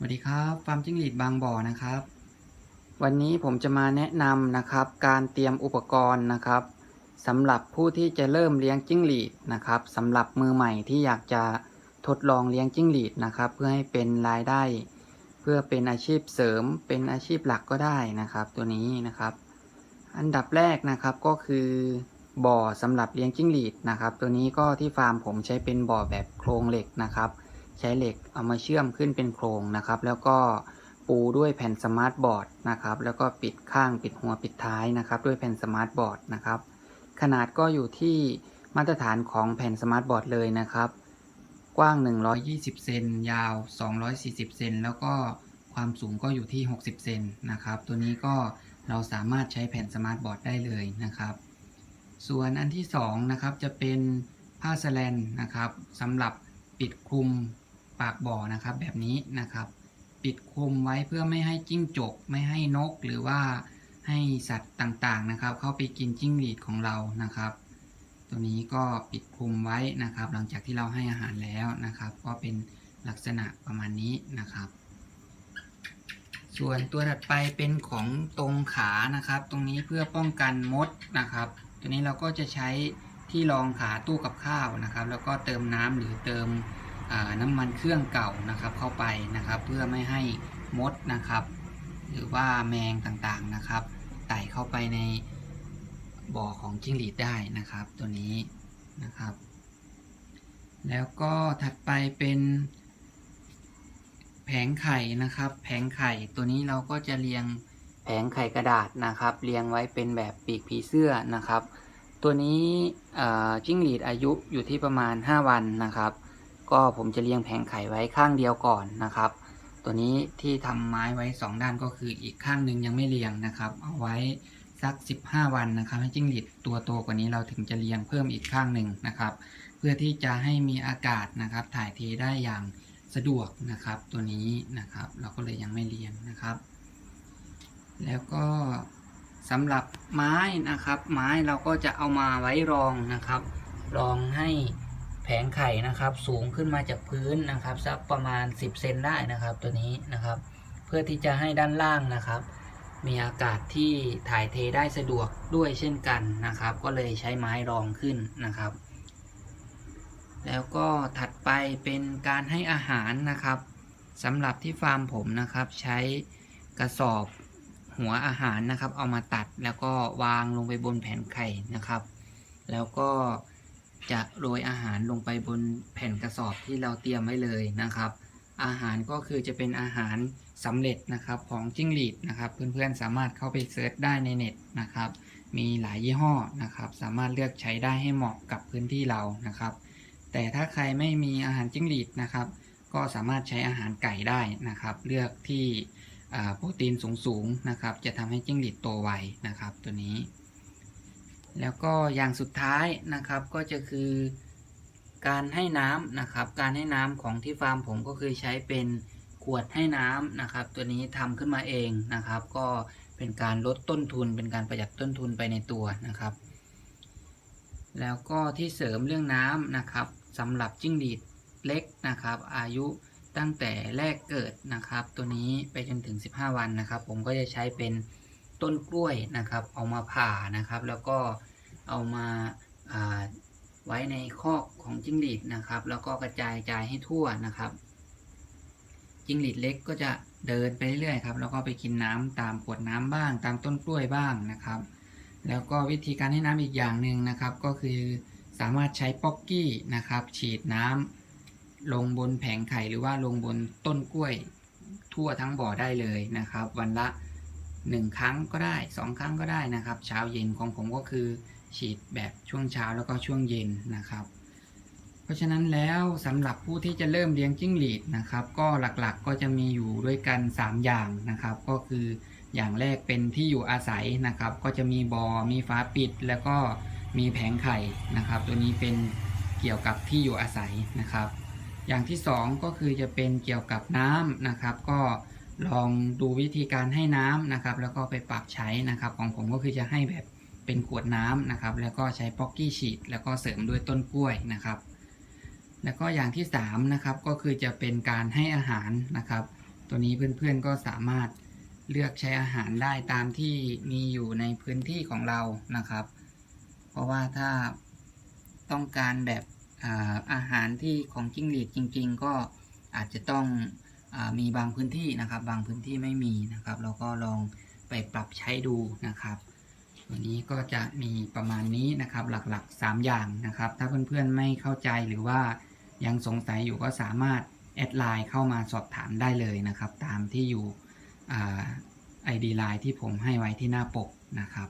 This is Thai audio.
สวัสดีครับฟาร์มจิ้งหรีดบางบ่อนะครับ วันนี้ผมจะมาแนะนำนะครับ การเตรียมอุปกรณ์นะครับสำหรับผู้ที่จะเริ่มเลี้ยงจิ้งหรีดนะครับสำหรับมือใหม่ที่อยากจะทดลองเลี้ยงจิ้งหรีดนะครับ เพื่อให้เป็นรายได้ เพื่อเป็นอาชีพเสริม เป็นอาชีพหลักก็ได้นะครับ ตัวนี้นะครับ อันดับแรกนะครับก็คือบ่อสำหรับเลี้ยงจิ้งหรีดนะครับ ตัวนี้ก็ที่ฟาร์มผมใช้เป็นบ่อแบบโครงเหล็กนะครับ ใช้เหล็กเอามาเชื่อมขึ้นเป็นโครงนะครับ แล้วก็ปูด้วยแผ่นสมาร์ทบอร์ดนะครับ แล้วก็ปิดข้างปิดหัวปิดท้ายนะครับ ด้วยแผ่นสมาร์ทบอร์ดนะครับ ขนาดก็อยู่ที่มาตรฐานของแผ่นสมาร์ทบอร์ดเลยนะครับ กว้าง 120 เซนยาว 240 เซนแล้วก็ความสูงก็อยู่ที่ 60 เซนนะครับ ตัวนี้ก็เราสามารถใช้แผ่นสมาร์ทบอร์ดได้เลยนะครับ ส่วนอันที่2นะครับจะเป็นผ้าสแลนนะครับสำหรับปิดคลุม ปากบ่อนะครับ แบบนี้นะครับ ปิดคุมไว้เพื่อไม่ให้จิ้งจก ไม่ให้นกหรือว่าให้สัตว์ต่างๆนะครับ เข้าไปกินจิ้งหรีดของเรานะครับ ตัวนี้ก็ปิดคุมไว้นะครับ หลังจากที่เราให้อาหารแล้วนะครับ ก็เป็นลักษณะประมาณนี้นะครับ ส่วนตัวถัดไปเป็นของตรงขานะครับ ตรงนี้เพื่อป้องกันมดนะครับ ตัวนี้เราก็จะใช้ที่รองขาตู้กับข้าวนะครับ แล้วก็เติมน้ำหรือเติม น้ำมันเครื่องเก่านะครับเข้าไปนะครับ เพื่อไม่ให้มดนะครับ หรือว่าแมงต่างๆนะครับไต่เข้าไปในบ่อของจิ้งหรีดได้นะครับ ตัวนี้นะครับ แล้วก็ถัดไปเป็นแผงไข่นะครับ แผงไข่ตัวนี้เราก็จะเรียงแผงไข่กระดาษนะครับ เรียงไว้เป็นแบบปีกผีเสื้อนะครับ ตัวนี้จิ้งหรีดอายุอยู่ที่ประมาณ 5 วันนะครับ ก็ผมจะเรียงแผงไข่ไว้ข้างเดียวก่อนนะครับ ตัวนี้ที่ทำไม้ไว้ 2 ด้านก็คืออีกข้างหนึ่งยังไม่เรียงนะครับ เอาไว้สัก 15 วันนะครับให้จิ้งหรีดตัวโตกว่านี้เราถึงจะเรียงเพิ่มอีกข้างหนึ่งนะครับ เพื่อที่จะให้มีอากาศนะครับ ถ่ายเทได้อย่างสะดวกนะครับ ตัวนี้นะครับ เราก็เลยยังไม่เรียงนะครับ แล้วก็สำหรับไม้นะครับ ไม้เราก็จะเอามาไว้รองนะครับ รองให้ แผงไข่นะครับ สูงขึ้นมาจากพื้นนะครับสักประมาณ 10 เซนได้นะครับ ตัวนี้นะครับ เพื่อที่จะให้ด้านล่างนะครับ มีอากาศที่ถ่ายเทได้สะดวกด้วยเช่นกันนะครับ ก็เลยใช้ไม้รองขึ้นนะครับ แล้วก็ถัดไปเป็นการให้อาหารนะครับสำหรับที่ฟาร์มผมนะครับ ใช้กระสอบหัวอาหารนะครับ เอามาตัดแล้วก็วางลงไปบนแผ่นไข่นะครับ แล้วก็ จะโรยอาหารลงไปบนแผ่นกระสอบที่เราเตรียมไว้เลยนะครับ อาหารก็คือจะเป็นอาหารสำเร็จนะครับของจิ้งหรีดนะครับเพื่อนๆสามารถเข้าไปเซิร์ชได้ในเน็ตนะครับ มีหลายยี่ห้อนะครับ สามารถเลือกใช้ได้ให้เหมาะกับพื้นที่เรานะครับ แต่ถ้าใครไม่มีอาหารจิ้งหรีดนะครับ ก็สามารถใช้อาหารไก่ได้นะครับ เลือกที่โปรตีนสูงๆนะครับ จะทำให้จิ้งหรีดโตไวนะครับ ตัวนี้ แล้วก็อย่างสุดท้ายนะครับก็จะคือการให้น้ำนะครับ การให้น้ำของที่ฟาร์มผมก็คือใช้เป็นขวดให้น้ำนะครับ ตัวนี้ทำขึ้นมาเองนะครับ ก็เป็นการลดต้นทุน เป็นการประหยัดต้นทุนไปในตัวนะครับ แล้วก็ที่เสริมเรื่องน้ำนะครับสำหรับจิ้งหรีดเล็กนะครับ อายุตั้งแต่แรกเกิดนะครับ ตัวนี้ไปจนถึง 15 วันนะครับ ผมก็จะใช้เป็น ต้นกล้วยนะครับ เอามาผ่านะครับ แล้วก็เอามาาไว้ในคอกของจิ้งหรีดนะครับ แล้วก็กระจายจ่ายให้ทั่วนะครับ จิ้งหรีดเล็กก็จะเดินไปเรื่อยๆครับ แล้วก็ไปกินน้ำตามขวดน้ำบ้าง ตามต้นกล้วยบ้างนะครับ แล้วก็วิธีการให้น้ำอีกอย่างหนึ่งนะครับ ก็คือสามารถใช้ป๊อกกี้นะครับ ฉีดน้ำลงบนแผงไข่หรือว่าลงบนต้นกล้วย ทั่วทั้งบ่อได้เลยนะครับ วันละ 1 ครั้งก็ได้ 2 ครั้งก็ได้นะครับ เช้าเย็นของผมก็คือฉีดแบบช่วงเช้าแล้วก็ช่วงเย็นนะครับ เพราะฉะนั้นแล้วสำหรับผู้ที่จะเริ่มเลี้ยงจิ้งหรีดนะครับ ก็หลักๆก็จะมีอยู่ด้วยกัน 3 อย่างนะครับ ก็คืออย่างแรกเป็นที่อยู่อาศัยนะครับ ก็จะมีบอ่อมีฝาปิด แล้วก็มีแผงไข่นะครับ ตัวนี้เป็นเกี่ยวกับที่อยู่อาศัยนะครับ อย่างที่สองก็คือจะเป็นเกี่ยวกับน้ำนะครับ ก็ ลองดูวิธีการให้น้ำนะครับ แล้วก็ไปปรับใช้นะครับ ของผมก็คือจะให้แบบเป็นขวดน้ำนะครับ แล้วก็ใช้ป๊อกกี้ฉีด แล้วก็เสริมด้วยต้นกล้วยนะครับ แล้วก็อย่างที่3นะครับก็คือจะเป็นการให้อาหารนะครับ ตัวนี้เพื่อนๆก็สามารถเลือกใช้อาหารได้ตามที่มีอยู่ในพื้นที่ของเรานะครับ เพราะว่าถ้าต้องการแบบอาอาหารที่ของจิ้งหรีดจริง ๆ ก็อาจจะต้อง มีบางพื้นที่นะครับ บางพื้นที่ไม่มีนะครับ เราก็ลองไปปรับใช้ดูนะครับตัวนี้ก็จะมีประมาณนี้นะครับ หลักๆ 3 อย่างนะครับ ถ้าเพื่อนๆไม่เข้าใจหรือว่ายังสงสัยอยู่ก็สามารถแอดไลน์เข้ามาสอบถามได้เลยนะครับ ตามที่อยู่ไอดีไลน์ที่ผมให้ไว้ที่หน้าปกนะครับ